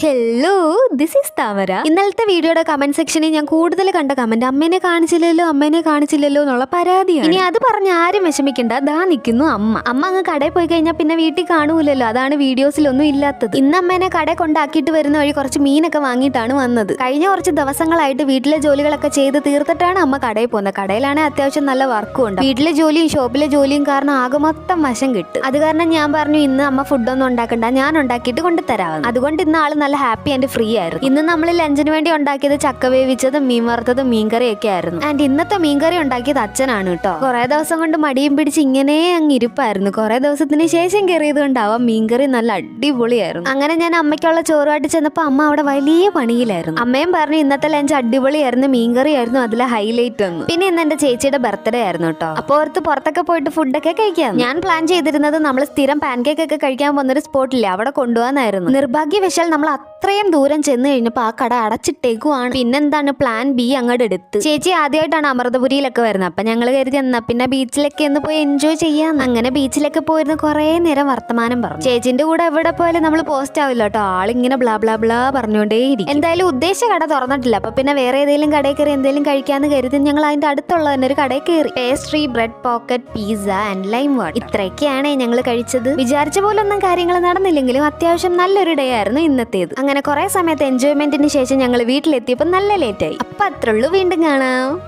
Hello this is താമര ഇന്നലത്തെ വീഡിയോയുടെ കമന്റ് സെക്ഷനിൽ ഞാൻ കൂടുതൽ കണ്ട കമന്റ് അമ്മേനെ കാണിച്ചില്ലല്ലോ അമ്മേനെ കാണിച്ചില്ലല്ലോ എന്നുള്ള പരാതിയാണ്. ഇനി അത് പറഞ്ഞ് ആരും വിഷമിക്കണ്ട. ദാ നിൽക്കുന്നു അമ്മ. അമ്മ അങ്ങ് കടയിൽ പോയി കഴിഞ്ഞാൽ പിന്നെ വീട്ടിൽ കാണൂലല്ലോ. അതാണ് വീഡിയോസിലൊന്നും ഇല്ലാത്തത്. ഇന്ന് അമ്മേനെ കട കൊണ്ടാക്കിയിട്ട് വരുന്ന വഴി കുറച്ച് മീനൊക്കെ വാങ്ങിയിട്ടാണ് വന്നത്. കഴിഞ്ഞ കുറച്ച് ദിവസങ്ങളായിട്ട് വീട്ടിലെ ജോലികളൊക്കെ ചെയ്ത് തീർത്തിട്ടാണ് അമ്മ കടയിൽ പോകുന്നത്. കടയിലാണെങ്കിൽ അത്യാവശ്യം നല്ല വർക്കും ഉണ്ട്. വീട്ടിലെ ജോലിയും ഷോപ്പിലെ ജോലിയും കാരണം ആകെ മൊത്തം വശം കിട്ടും. അത് കാരണം ഞാൻ പറഞ്ഞു ഇന്ന് അമ്മ ഫുഡൊന്നും ഉണ്ടാക്കണ്ട. ഞാൻ ഉണ്ടാക്കിയിട്ട് കൊണ്ടുതരാം അതുകൊണ്ട് ഇന്ന് ആൾ നല്ല ഹാപ്പി ആൻഡ് ഫ്രീ ആയിരുന്നു. ഇന്ന് നമ്മൾ ലഞ്ചിന് വേണ്ടി ഉണ്ടാക്കിയത് ചക്ക വേവിച്ചതും മീൻ വറുത്തതും മീൻകറിയൊക്കെ ആയിരുന്നു. ആൻഡ് ഇന്നത്തെ മീൻകറി ഉണ്ടാക്കിയത് അച്ഛനാണ് കേട്ടോ കുറെ ദിവസം കൊണ്ട് മടിയും പിടിച്ച് ഇങ്ങനെ അങ്ങ് ഇരിപ്പായിരുന്നു. കുറെ ദിവസത്തിന് ശേഷം കയറിയത് കൊണ്ടാവാം മീൻകറി നല്ല അടിപൊളിയായിരുന്നു. അങ്ങനെ ഞാൻ അമ്മയ്ക്കുള്ള ചോറുമായിട്ട് ചെന്നപ്പോൾ അമ്മ അവിടെ വലിയ പണിയിലായിരുന്നു. അമ്മയും പറഞ്ഞു ഇന്നത്തെ ലഞ്ച് അടിപൊളിയായിരുന്നു മീൻകറി ആയിരുന്നു അതിലെ ഹൈലൈറ്റ് ഒന്ന് പിന്നെ ഇന്ന് എന്റെ ചേച്ചിയുടെ ബർത്ത്ഡേ ആയിരുന്നു കേട്ടോ അപ്പോൾ ഓർത്ത് പുറത്തൊക്കെ പോയിട്ട് ഫുഡൊക്കെ കഴിക്കാം ഞാൻ പ്ലാൻ ചെയ്തിരുന്നത് നമ്മൾ സ്ഥിരം പാൻകേക്ക് ഒക്കെ കഴിക്കാൻ പോകുന്നൊരു സ്പോട്ടില്ലേ അവിടെ കൊണ്ടുപോകാനായിരുന്നു നിർഭാഗ്യവശാൽ നമ്മൾ അത്രയും ദൂരം ചെന്ന് കഴിഞ്ഞപ്പോൾ ആ കട അടച്ചിട്ടേക്കുവാണ്. പിന്നെന്താണ് പ്ലാൻ ബി അങ്ങോട്ട് എടുത്ത്. ചേച്ചി ആദ്യമായിട്ടാണ് അമൃതപുരിയിലൊക്കെ വരുന്നത്. അപ്പൊ ഞങ്ങൾ കരുതി എന്നാ പിന്നെ ബീച്ചിലൊക്കെ ഒന്ന് പോയി എൻജോയ് ചെയ്യാം അങ്ങനെ ബീച്ചിലൊക്കെ പോയിരുന്ന് കുറേ നേരം വർത്തമാനം പറഞ്ഞു. ചേച്ചിന്റെ കൂടെ എവിടെ പോയാലും നമ്മൾ പോസ്റ്റ് ആവില്ല കേട്ടോ. ആളിങ്ങനെ ബ്ലാ ബ്ലാ ബ്ലാ പറഞ്ഞുകൊണ്ടേ ഇരിക്കും എന്തായാലും ഉദ്ദേശ കട തുറന്നിട്ടില്ല. അപ്പൊ പിന്നെ വേറെ ഏതെങ്കിലും കടയിൽ കയറി എന്തെങ്കിലും കഴിക്കാന്ന് കരുതി ഞങ്ങൾ അതിന്റെ അടുത്തുള്ള തന്നെ ഒരു കടയിൽ കയറി. Pastry bread pocket pizza and lime water ഇത്രയൊക്കെയാണ് ഞങ്ങൾ കഴിച്ചത്. വിചാരിച്ച പോലൊന്നും കാര്യങ്ങൾ നടന്നില്ലെങ്കിലും അത്യാവശ്യം നല്ലൊരു ഡേ ആയിരുന്നു ഇന്നത്തേത്. അങ്ങനെ കുറെ സമയത്ത് എൻജോയ്മെന്റിന് ശേഷം ഞങ്ങൾ വീട്ടിലെത്തിയപ്പോൾ നല്ല ലേറ്റായി അപ്പൊ അത്രയുള്ളൂ വീണ്ടും കാണാം.